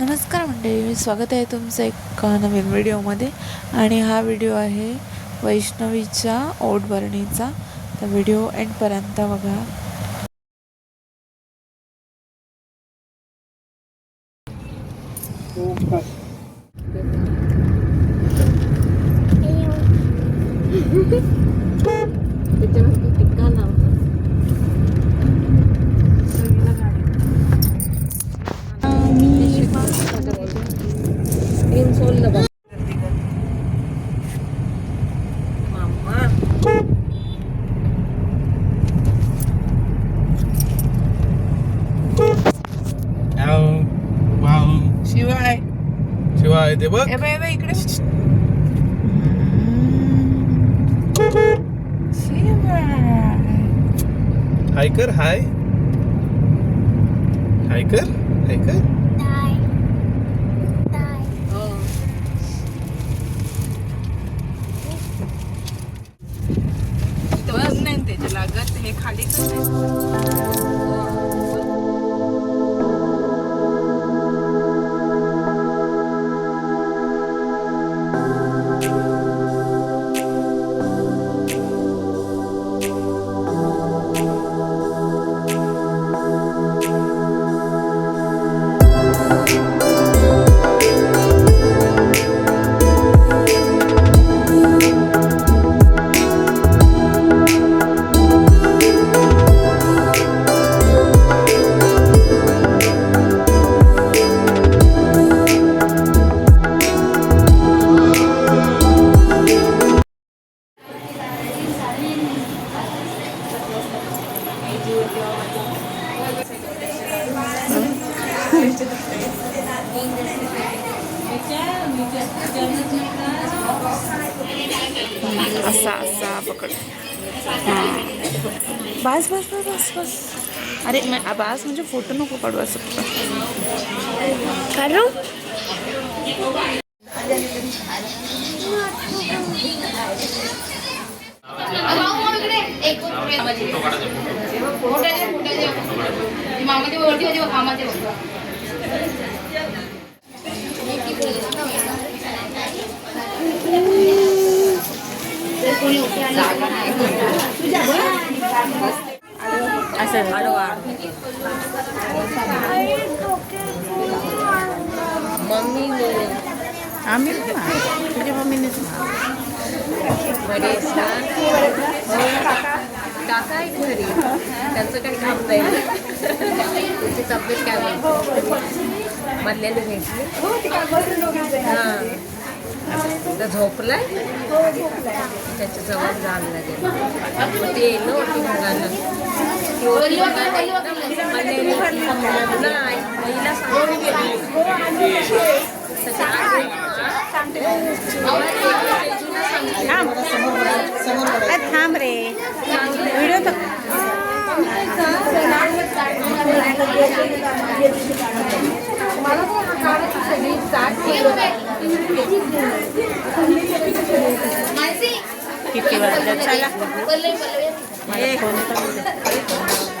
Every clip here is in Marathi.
नमस्कार मंडळी स्वागत आहे तुमचं एक नवीन व्हिडिओमध्ये. आणि हा व्हिडिओ आहे वैष्णवीच्या ओटभरणीचा. तर व्हिडिओ एंडपर्यंत बघा. त्याच्यावरती शिवाय. शिवाय ते बघ. इकडे. हाय कर हाय. हाय कर हाय कर नाही त्याच्या लागत हे खाली असा असा पकड. हाँ. बस बस बस बस बस. अरे म- बास म्हणजे फ़ोटो नको काढू असं. काढू मामाचे वरती होते मामाचे असं आडवा मम्मी आम्ही तुझ्या मम्मीनेच बरे छान काका आहे घरी. त्यांचं काही काम नाही. तुझी तब्येत काय मधल्याने भेटली हां तर झोपलाय? त्याच्याजवळ जायला लागेल. ते येलो होती ती सांगून गेली. त्याच्या आई- तेजूला सांगितलं. थांब रे. किती वाजले चला मला फ़ोन करू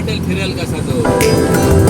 वाटेल फिरेल कसा तो